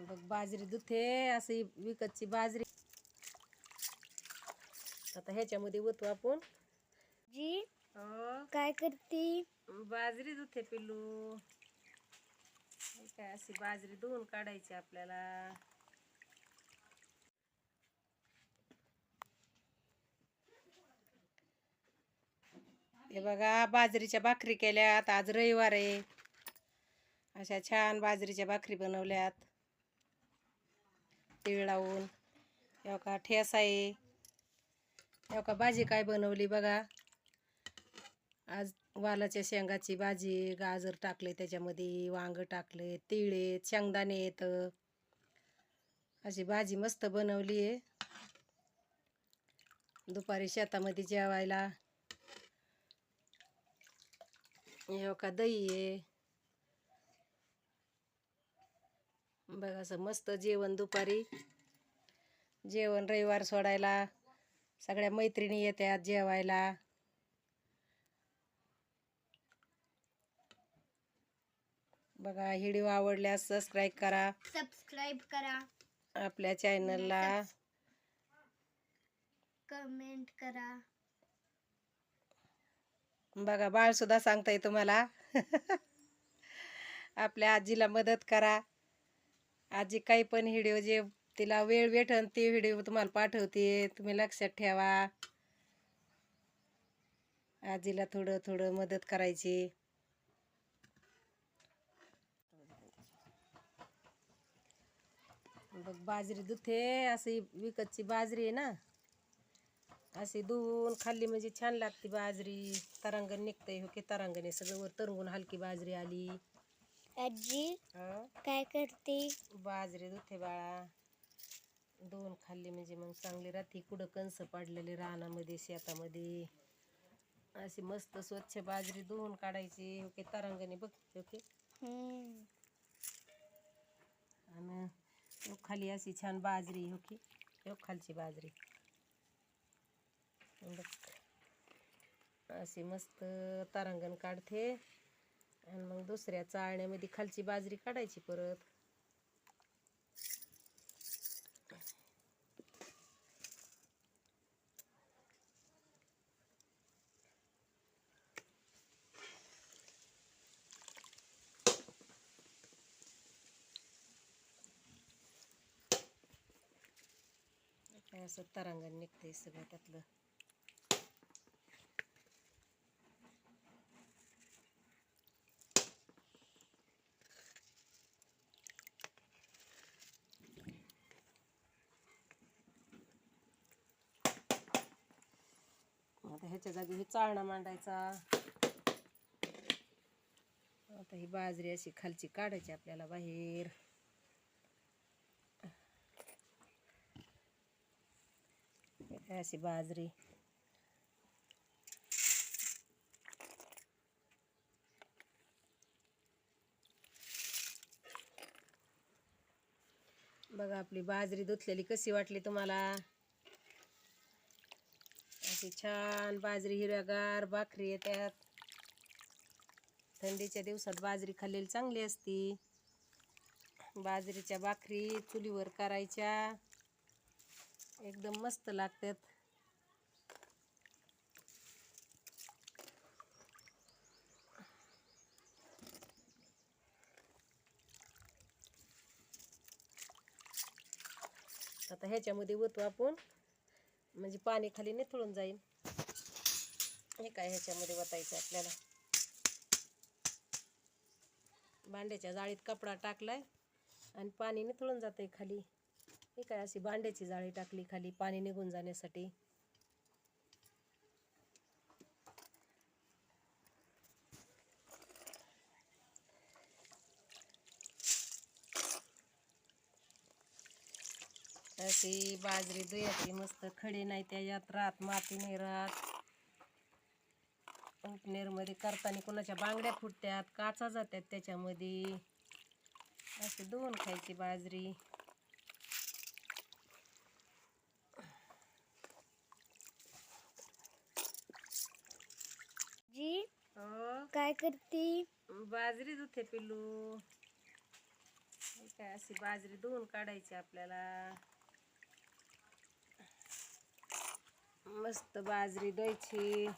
बघ बाजरी दुथे अशी विकतची बाजरी. आता ह्याच्यामध्ये ओतू आपण. जी अं, काय करते? बाजरी दुथे पिल्लू. हे काय अशी बाजरी धुवून काढायची आपल्याला. हे बघा बाजरीच्या भाकरी केल्यात. आज रविवार आहे. अशा छान बाजरीच्या भाकरी बनवल्यात. तीळ लावून हे का ठेसा आहे. हे का भाजी काय बनवली बघा. आज वालाच्या शेंगाची भाजी गाजर टाकले त्याच्यामध्ये वांग टाकले तीळ आहेत शेंगदाणे आहेत. अशी भाजी मस्त बनवली आहे. दुपारी शेतामध्ये जेवायला. एव का दही आहे. बघा असं मस्त जेवण दुपारी. जेवण रविवार सोडायला. सगळ्या मैत्रिणी येतात जेवायला. बघा व्हिडिओ आवडल्यास सबस्क्राईब करा. सबस्क्राईब करा. आपल्या चॅनलला कमेंट करा. बघा बाळ सुद्धा सांगताय तुम्हाला. आपल्या आजीला मदत करा. आजी काही पण व्हिडिओ जे तिला वेळ भेटन ते व्हिडिओ तुम्हाला पाठवते. तुम्ही लक्षात ठेवा. आजीला थोडं थोडं मदत करायची. बघ बाजरी दुथे अशी विकतची बाजरी आहे ना. अशी धुवून खाल्ली म्हणजे छान लागते बाजरी. तरंगण निघतंय हो की तरांगण आहे. सगळं वर तरंगून हलकी बाजरी आली. आजी हं? काय करते? बाजरी दुथे बाळा. दोन खाल्ली म्हणजे मग चांगली राहते. कुठं कंस पाडलेले रानामध्ये शेतामध्ये. अशी मस्त स्वच्छ बाजरी धुवून काढायची. ओके तरंगणी बघ. ओके? हम्म. आणि खाली अशी छान बाजरी ओके? हो खालची बाजरी. बघ. अशी मस्त तारांगण काढते. आणि मग दुसऱ्या चाळण्यामध्ये खालची बाजरी काढायची परत. काय असं तरंगण निघतंय सगळं त्यातलं आता ह्याच्या जागी हे चाळणा मांडायचा. आता ही बाजरी अशी खालची काढायची आपल्याला बाहेर. अशी बाजरी. बघा आपली बाजरी धुतलेली कशी वाटली तुम्हाला? अशी छान बाजरी हिरव्यागार भाकरी येतात थंडीच्या दिवसात बाजरी खाल्लेली चांगली असती. बाजरीच्या भाकरी चुलीवर करायच्या. एकदम मस्त लागतात. आता ह्याच्यामध्ये ओतू आपण म्हणजे पाणी खाली निथळून जाईल हे काय ह्याच्यामध्ये वतायचं आपल्याला? भांड्याच्या जाळीत कपडा टाकलाय आणि पाणी निथळून जाते खाली. हे काय अशी भांड्याची जाळी टाकली खाली पाणी निघून जाण्यासाठी? अशी बाजरी दुयाची मस्त खडे नाही त्याच्यात राहत माती नाही राहत. मध्ये करताना कोणाच्या बांगड्या फुटत्यात काचा जात्यात त्याच्यामध्ये. अशी दोन खायची बाजरी. जी काय करते? बाजरी दुथे पिल्लू काय अशी बाजरी धुवून काढायची आपल्याला. मस्त बाजरी द्यायची